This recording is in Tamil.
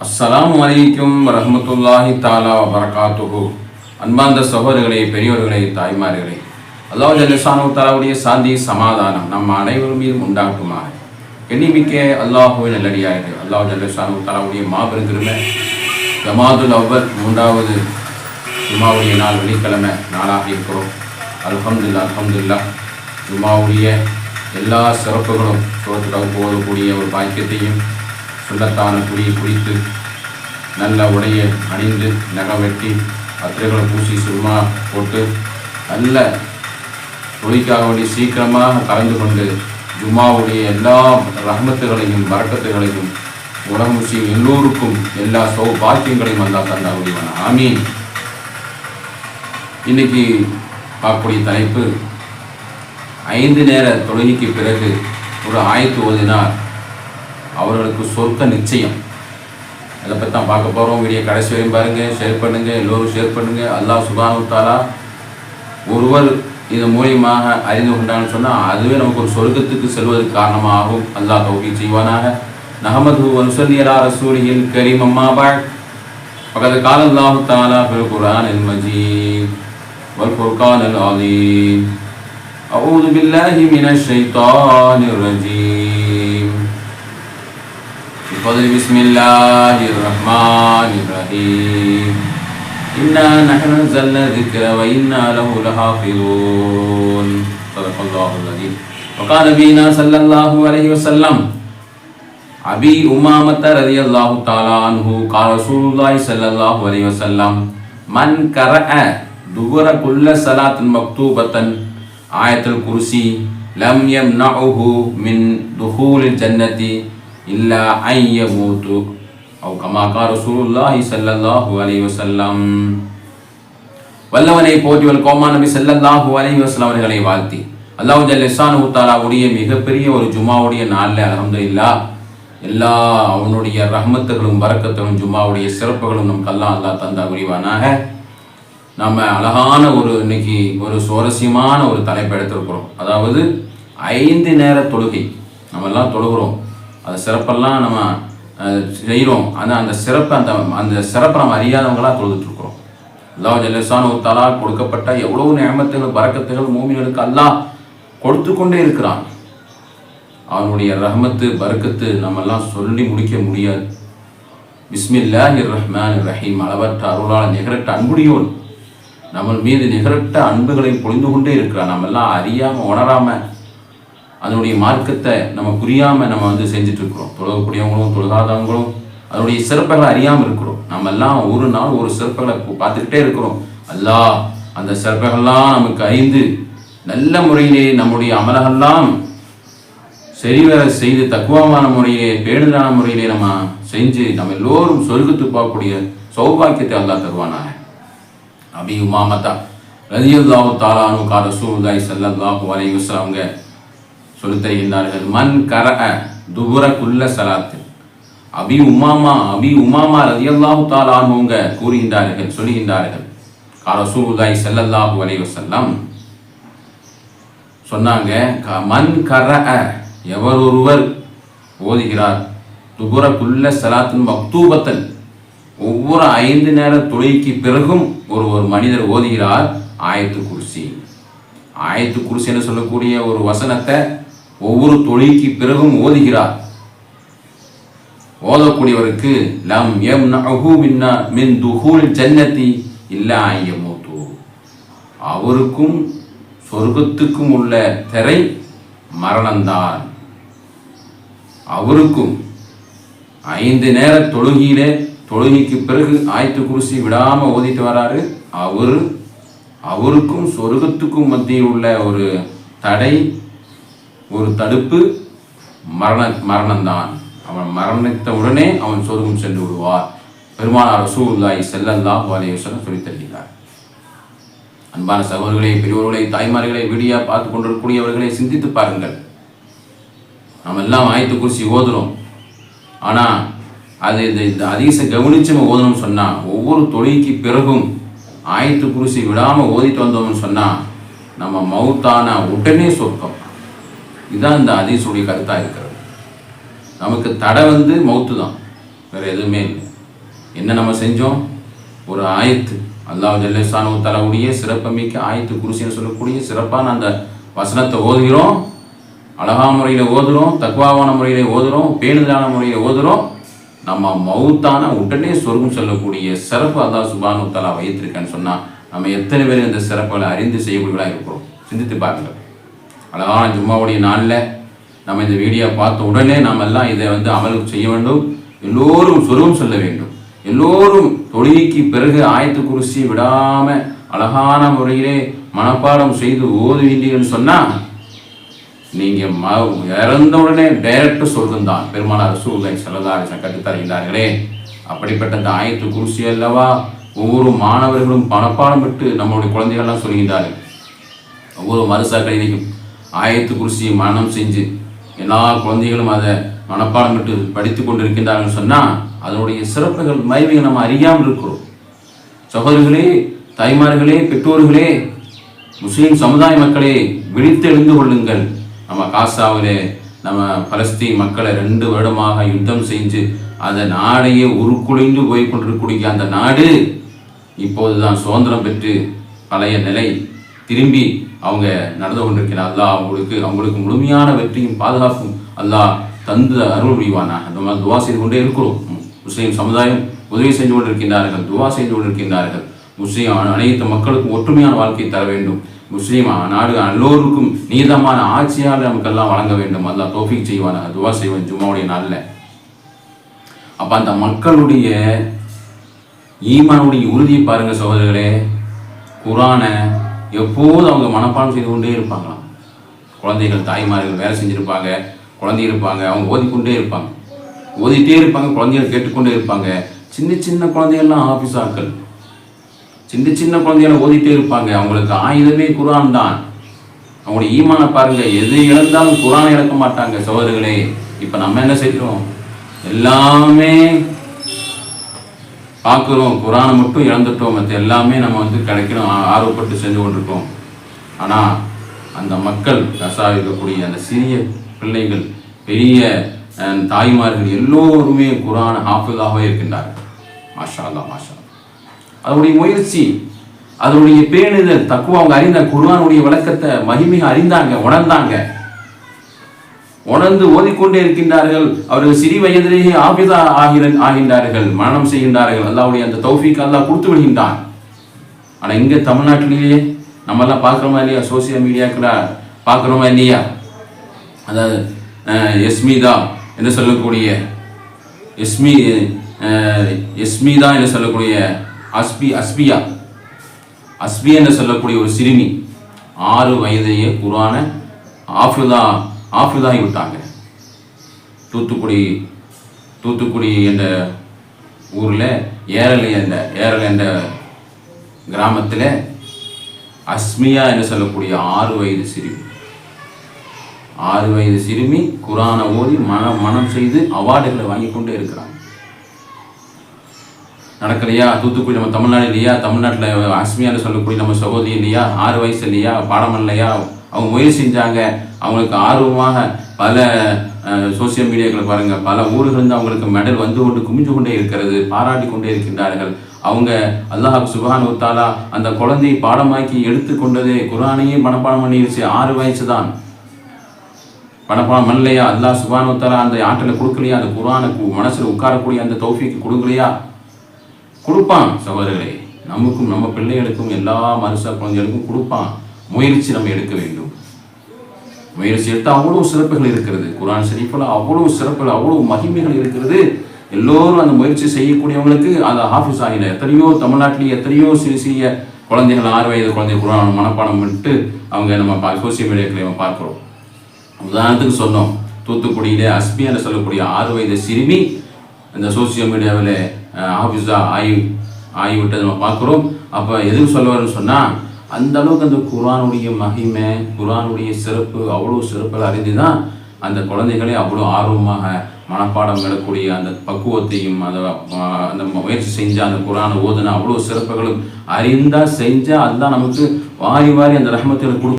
அஸ்ஸலாம் வலைக்கும் ரஹமத்துல்லாஹி தாலா வரகாத்துகு அன்பார்ந்த சகோதரர்களே பெரியவர்களே தாய்மார்களே அல்லாஹ் ஜல்லிசானு தாலாவுடைய சாந்தி சமாதானம் நம்ம அனைவரும் மீது உண்டாக்குமாக எண்ணிமிக்க அல்லாஹுவை நல்லடியாயிரு அல்லாஹ் ஜல்லிசானு தாலாவுடைய மாபெரும் திருமை ஜமாதுல் அவ்வல் மூன்றாவது ஜுமாவுடைய நாள் வெள்ளிக்கிழமை நாளாக இருக்கிறோம். அல்ஹம்துல்லா அல்ஹம்துல்லா ஜுமாவுடைய எல்லா சிறப்புகளும் சோற்றுக்காக போகக்கூடிய ஒரு பாக்கியத்தையும் சுண்ணத்தான குடியை குடித்து நல்ல உடையை அணிந்து நகை வெட்டி பத்திரைகளை பூசி சும்மா போட்டு நல்ல தொழிற்காக வேண்டி சீக்கிரமாக கலந்து கொண்டு ஜும்மாவுடைய எல்லா ரஹமத்துகளையும் வரக்கத்துகளையும் உலகம் முஸ்லீம் எல்லோருக்கும் எல்லா சௌ பாக்கியங்களையும் அல்லா தந்தா முடிவான ஆமீன். இன்னைக்கு பார்க்கக்கூடிய தலைப்பு ஐந்து நேர தொழுகைக்கு பிறகு ஒரு ஆயத்து ஓதினார் அவர்களுக்கு சொர்க்க நிச்சயம் அதை பற்றி தான் பார்க்க போகிறோம் வீடியோ கடைசி வரையும் பாருங்கள் ஷேர் பண்ணுங்கள் எல்லோரும் ஷேர் பண்ணுங்கள் அல்லாஹ் சுபானு தாலா ஒருவர் இதன் மூலியமாக அறிந்து கொண்டான்னு சொன்னால் அதுவே நமக்கு ஒரு சொர்க்கத்துக்கு செல்வதற்கு காரணமாகும் அல்லாஹ் தௌஃபீக் செய்வானாக நஹமது வன்சல்லியலா ரசூலியில் கரீம் அம்மாபாள் فقد قال الله تعالى في القرآن المجيد والفرقان العظيم أعوذ بالله من الشيطان الرجيم بفضل بسم الله الرحمن الرحيم. إنا نحن نزلنا الذكر وإنا له لحافظون. صدق الله العظيم. وقال نبينا صلى الله عليه وسلم أبي أمامة رضي الله تعالى عنه قال رسول الله صلى الله عليه وسلم من قرأ دبر كل صلاة مكتوبة آية الكرسي لم يمنعه من دخول الجنة இல்லா ஐய மூத்து அவ் கமாக்கா ரசூலுல்லாஹி சல்லல்லாஹு அலைஹி வஸல்லம் வல்லவனை போற்றி போற்றிவள் கோமா நபி சல்லல்லாஹு அலைஹி வஸல்லம் அவர்களை வாழ்த்தி. அல்லாஹ் ஜல்லசான் உத்தாலாவுடைய மிகப்பெரிய ஒரு ஜுமாவுடைய நாளில் அலமதுல்லா எல்லா அவனுடைய ரஹமத்துகளும் வரக்கத்துகளும் ஜும்மாவுடைய சிறப்புகளும் நமக்கு எல்லாம் அல்லா தந்தா புரிவானாக. நம்ம அழகான ஒரு இன்னைக்கு ஒரு சுவாரஸ்யமான ஒரு தலைப்பு எடுத்திருக்கிறோம். அதாவது ஐந்து நேர தொழுகை. நம்மெல்லாம் தொழுகிறோம். அந்த சிறப்பெல்லாம் நம்ம செய்கிறோம் ஆனால் அந்த சிறப்பை அந்த அந்த சிறப்பை நம்ம அறியாதவங்களாக தொழுதுட்ருக்குறோம் இருக்கிறோம் அல்லாஹ் ஒரு தலா கொடுக்கப்பட்ட எவ்வளவு நியமத்துகள் பறக்கத்துகள் மூமிகளுக்கு அல்லாஹ் கொடுத்து கொண்டே இருக்கிறான். அவனுடைய ரஹமத்து பறக்கத்து நம்மெல்லாம் சொல்லி முடிக்க முடியாது. பிஸ்மில்லா ரஹ்மான் ரஹீம் அளவற்ற அருளால் நிகரட்ட அன்புடையோன். நம்ம மீது நிகரட்ட அன்புகளை பொழிந்து கொண்டே இருக்கிறான். நம்ம எல்லாம் உணராமல் அதனுடைய மார்க்கத்தை நம்ம புரியாமல் நம்ம வந்து செஞ்சுட்டு இருக்கிறோம். தொழகக்கூடியவங்களும் தொழுகாதவங்களும் அதனுடைய சிறப்புகளை அறியாமல் இருக்கிறோம். நம்ம எல்லாம் ஒரு நாள் ஒரு சிறப்புகளை பார்த்துக்கிட்டே இருக்கிறோம். அல்லாஹ் அந்த சிறப்புகள்லாம் நமக்கு அறிந்து நல்ல முறையிலே நம்முடைய அமலகெல்லாம் சரிவர செய்து தக்குவமான முறையிலே பேணுதான முறையிலே நம்ம செஞ்சு நம்ம எல்லோரும் சொர்க்கத்து போகக்கூடிய சௌபாக்கியத்தை அல்லாஹ் தருவானாக. அபி உமாமத்தா ரதியுல்லாஹு தாலானு கால ரசூலுல்லாஹி ஸல்லல்லாஹு அலைஹி அவங்க சொல்லித் தருகின்றார்கள் மன் கரஅ துபுர குல்ல சலாத்து. அபி உமாமா அபி உமாமா ரதியல்லாஹு தாலானவங்க கூறுகின்றார்கள் சொல்லுகின்றார்கள். கால செல்லல்லாஹு ஸல்லல்லாஹு அலைஹி சொன்னாங்க மண் மன் எவரொருவர் ஓதுகிறார் துபுர குல்ல சலாத்தின் மக்தூபத்தன். ஒவ்வொரு ஐந்து நேர தொழுகைக்கு பிறகும் ஒரு ஒரு மனிதர் ஓதுகிறார் ஆயத்து குர்சி ஆயத்து குர்சின்னு சொல்லக்கூடிய ஒரு வசனத்தை ஒவ்வொரு தொழிலுக்கு பிறகும் ஓதுகிறார். ஓதக்கூடியவருக்கு லம் எம் மின் துஹூல் ஜன்னதி இல்லா ஐயமூத்து அவருக்கும் சொர்க்கத்துக்கும் உள்ள திரை மரணம்தான். அவருக்கும் ஐந்து நேர தொழுகியிலே தொழுகைக்கு பிறகு ஆயத்து குருசி விடாம ஓதிட்டு வராரு. அவரு அவருக்கும் சொர்க்கத்துக்கும் மத்தியில் உள்ள ஒரு தடை ஒரு தடுப்பு மரண மரணம்தான். அவன் மரணித்த உடனே அவன் சொர்க்கம் சென்று விடுவார். பெருமானார் ரசூல்லாய் ஸல்லல்லாஹு வாலேஸ்வரன் சொல்லித் தருகிறார். அன்பான சகோதரர்களை பெரியவர்களை தாய்மார்களை வீடியா பார்த்து கொண்டிருக்கக்கூடியவர்களை சிந்தித்து பாருங்கள். நம்ம எல்லாம் ஆயத்து குறிச்சி ஓதுறோம். ஆனால் அது இந்த இந்த அதிச கவனிச்சு நம்ம ஓதணும்னு சொன்னால் ஒவ்வொரு தொழிலுக்கு பிறகும் ஆயத்து குறிச்சி விடாமல் ஓதிட்டு வந்தோம்னு சொன்னால் நம்ம மௌத்தான உடனே சொர்க்கம். இதுதான் இந்த அதிசுடைய கருத்தாக இருக்கிறது. நமக்கு தடை வந்து மௌத்து தான். வேற எதுவுமே இல்லை. என்ன நம்ம செஞ்சோம்? ஒரு ஆயத்து. அல்லாஹ் ஜல்லேசானு தரக்கூடிய சிறப்புமிக்க ஆயத்து குருசின்னு சொல்லக்கூடிய சிறப்பான அந்த வசனத்தை ஓதுகிறோம். அழகா முறையில் ஓதுறோம் தக்குவாவான முறையில் ஓதுறோம் பேணுதலான முறையில் ஓதுறோம். நம்ம மவுத்தான உடனே சொர்க்கம் சொல்லக்கூடிய சிறப்பு அல்லாஹ் சுபானு தலா வைத்திருக்கேன்னு சொன்னால் நம்ம எத்தனை பேர் இந்த சிறப்புகளை அறிந்து செய்யக்கூடியவர்களாக இருக்கிறோம்? சிந்தித்து பாருங்கள். அழகான ஜும்மாவுடைய நாளில் நம்ம இந்த வீடியோ பார்த்த உடனே நாம் எல்லாம் இதை வந்து அமல் செய்ய வேண்டும். எல்லோரும் சொருகம் சொல்ல வேண்டும். எல்லோரும் தொழுகைக்கு பிறகு ஆயத்து குறிச்சி விடாமல் அழகான முறையிலே மனப்பாடம் செய்து ஓதுவீங்கன்னு சொன்னால் நீங்கள் ம இறந்த உடனே டைரக்ட் சொல்றது தான். பெருமானார் சூழ்நிலை செல்லதாரி கற்றுத் அப்படிப்பட்ட அந்த ஆயத்து குறிச்சி அல்லவா ஒவ்வொரு மாணவர்களும் பணப்பாடம் விட்டு நம்மளுடைய குழந்தைகள்லாம் சொல்கின்றார்கள். ஒவ்வொரு மருசா கல்விக்கும் ஆயத்து குருசியை மனம் செஞ்சு எல்லா குழந்தைகளும் அதை மனப்பாடம் விட்டு படித்து கொண்டிருக்கின்றார்கள் சொன்னால் அதனுடைய சிறப்புகள் மறைவையை நம்ம அறியாமல் இருக்கிறோம். சகோதரர்களே தாய்மார்களே பெற்றோர்களே முஸ்லீம் சமுதாய மக்களே விழித்து எழுந்து கொள்ளுங்கள். நம்ம காசாவிலே நம்ம பலஸ்தீன் மக்களை ரெண்டு வருடமாக யுத்தம் செஞ்சு அந்த நாடையே உருக்குலைந்து போய் கொண்டிருக்கக்கூடிய அந்த நாடு இப்போதுதான் சுதந்திரம் பெற்று பழைய நிலை திரும்பி அவங்க நடந்து கொண்டிருக்கிற அல்லாஹ் அவங்களுக்கு அவங்களுக்கு முழுமையான வெற்றியும் பாதுகாப்பும் அல்லாஹ் தந்து அருள் புரிவானாக. அந்த மாதிரி துவா செய்து கொண்டே இருக்கிறோம். முஸ்லீம் சமுதாயம் உதவி செஞ்சு கொண்டிருக்கின்றார்கள் துவா செய்து கொண்டிருக்கின்றார்கள். முஸ்லீம் அனைத்து மக்களுக்கும் ஒற்றுமையான வாழ்க்கை தர வேண்டும். முஸ்லீம் நாடு எல்லோருக்கும் நீதமான ஆட்சியாளர் நமக்கெல்லாம் வழங்க வேண்டும். அல்லாஹ் தோஃபிக் செய்வானா துவா செய்வன் ஜும்மாவுடைய நாளில். அப்போ அந்த மக்களுடைய ஈமானுடைய உறுதியை பாருங்க சகோதரர்களே. குரானை எப்போதும் அவங்க மனப்பாடம் செய்து கொண்டே இருப்பாங்களாம். குழந்தைகள் தாய்மார்கள் வேலை செஞ்சுருப்பாங்க குழந்தை இருப்பாங்க அவங்க ஓதிக்கொண்டே இருப்பாங்க. ஓதிட்டே இருப்பாங்க குழந்தைகள் கேட்டுக்கொண்டே இருப்பாங்க. சின்ன சின்ன குழந்தைகள்லாம் ஆஃபீஸ் ஆக்கள் சின்ன சின்ன குழந்தைகளை ஓதிட்டே இருப்பாங்க. அவங்களுக்கு ஆயுதமே குரான் தான். அவங்களுடைய ஈமான பாருங்க. எது இழந்தாலும் குரான் இழக்க மாட்டாங்க சோதர்களே இப்போ நம்ம என்ன செய்கிறோம் எல்லாமே பார்க்குறோம் குரானை மட்டும் இழந்துட்டோம் மற்ற எல்லாமே நம்ம வந்து கிடைக்கணும் ஆ- ஆர்வப்பட்டு செஞ்சு கொண்டிருக்கோம். ஆனால் அந்த மக்கள் கசா இருக்கக்கூடிய அந்த சிறிய பிள்ளைகள் பெரிய தாய்மார்கள் எல்லோருமே குரான் ஹாஃபிதாகவே இருக்கின்றார்கள். மாஷா அல்லா மாஷா அதனுடைய முயற்சி அதனுடைய பேணுதல் தக்குவ அவங்க அறிந்த குரானுடைய விளக்கத்தை மகிமையை அறிந்தாங்க உணர்ந்தாங்க. உணர்ந்து ஓதிக்கொண்டே இருக்கின்றார்கள். அவர்கள் சிறி வயதிலேயே ஆபிதா ஆகிற ஆகின்றார்கள். மரணம் செய்கின்றார்கள். அல்லாவுடைய அந்த தௌஃபிக் அல்லாஹ் கொடுத்து விடுகின்றான். ஆனால் இங்கே தமிழ்நாட்டிலேயே நம்மெல்லாம் பார்க்குறோமா இல்லையா? சோசியல் மீடியாக்கள பார்க்குறோமா இல்லையா? அதாவது எஸ்மிதா என்று சொல்லக்கூடிய எஸ்மி எஸ்மிதா என்று சொல்லக்கூடிய அஸ்பி அஸ்பியா. அஸ்பியா என்று சொல்லக்கூடிய ஒரு சிறுமி. ஆறு வயதையே குரான ஆஃபிதா ஆஃபிதாகி விட்டாங்க. தூத்துக்குடி தூத்துக்குடி என்ற ஊரில் ஏரல் என்ற ஏரல் என்ற கிராமத்தில் அஸ்மியா என்று சொல்லக்கூடிய ஆறு வயது சிறுமி. ஆறு வயது சிறுமி குரானை ஓதி மன மனம் செய்து அவார்டுகளை வாங்கி கொண்டே இருக்கிறாங்க. நடக்கலையா? தூத்துக்குடி நம்ம தமிழ்நாடு இல்லையா? தமிழ்நாட்டில் அஸ்மியான்னு சொல்லக்கூடிய நம்ம சகோதரி இல்லையா? ஆறு வயசு இல்லையா? பாடம் இல்லையா அவங்க முயற்சி செஞ்சாங்க. அவங்களுக்கு ஆர்வமாக பல சோசியல் மீடியாக்களை பாருங்கள் பல ஊர்களிருந்து அவங்களுக்கு மெடல் வந்து கொண்டு குமிஞ்சு கொண்டே இருக்கிறது பாராட்டி கொண்டே இருக்கின்றார்கள். அவங்க அல்லாஹ் சுபான் உத்தாலா அந்த குழந்தையை பாடமாக்கி எடுத்துக்கொண்டதே குரானையே மனப்பாடம் பண்ணிருச்சு. ஆறு வயசு தான். மனப்பாடம் பண்ணலையா? அல்லாஹ் சுபான் உத்தாலா அந்த ஆற்றலை கொடுக்கலையா? அந்த குரானை மனசில் உட்காரக்கூடிய அந்த தௌஃபிக்கு கொடுக்கலையா? கொடுப்பான் சகோதரர்களே. நமக்கும் நம்ம பிள்ளைகளுக்கும் எல்லா மனுஷ குழந்தைகளுக்கும் கொடுப்பான். முயற்சி நம்ம எடுக்க வேண்டும். முயற்சி எடுத்தால் அவ்வளவு சிறப்புகள் இருக்கிறது. குரான் ஷெரீஃபில் அவ்வளவு சிறப்புகள் அவ்வளவு மகிமைகள் இருக்கிறது. எல்லோரும் அந்த முயற்சி செய்யக்கூடியவங்களுக்கு அந்த ஹாஃபிஸ் ஆகின எத்தனையோ தமிழ்நாட்டிலேயே எத்தனையோ சிறு சிறிய குழந்தைகள் ஆறு வயது குழந்தை குரான் மனப்பாடம் பண்ணிட்டு அவங்க நம்ம சோசியல் மீடியாக்களை நம்ம பார்க்குறோம். உதாரணத்துக்கு சொன்னோம் தூத்துக்குடியிலே அஸ்மியான்னு சொல்லக்கூடிய ஆறு வயது சிறுமி இந்த சோசியல் மீடியாவில் ஆஃபீஸாக ஆகி ஆகிவிட்டதை நம்ம பார்க்குறோம். அப்போ எதுக்கு சொல்லுவார்னு சொன்னால் அந்த அளவுக்கு அந்த குரானுடைய மகிமை குரானுடைய சிறப்பு அவ்வளோ சிறப்புகள் அறிந்து தான் அந்த குழந்தைகளே அவ்வளோ ஆர்வமாக மனப்பாடம் விடக்கூடிய அந்த பக்குவத்தையும் அந்த அந்த முயற்சி செஞ்சால் அந்த குரானை ஓதுனா அவ்வளோ சிறப்புகளும் அறிந்தால் செஞ்சால் அதுதான் நமக்கு வாரி வாரி அந்த ரஹமத்தில் கொடு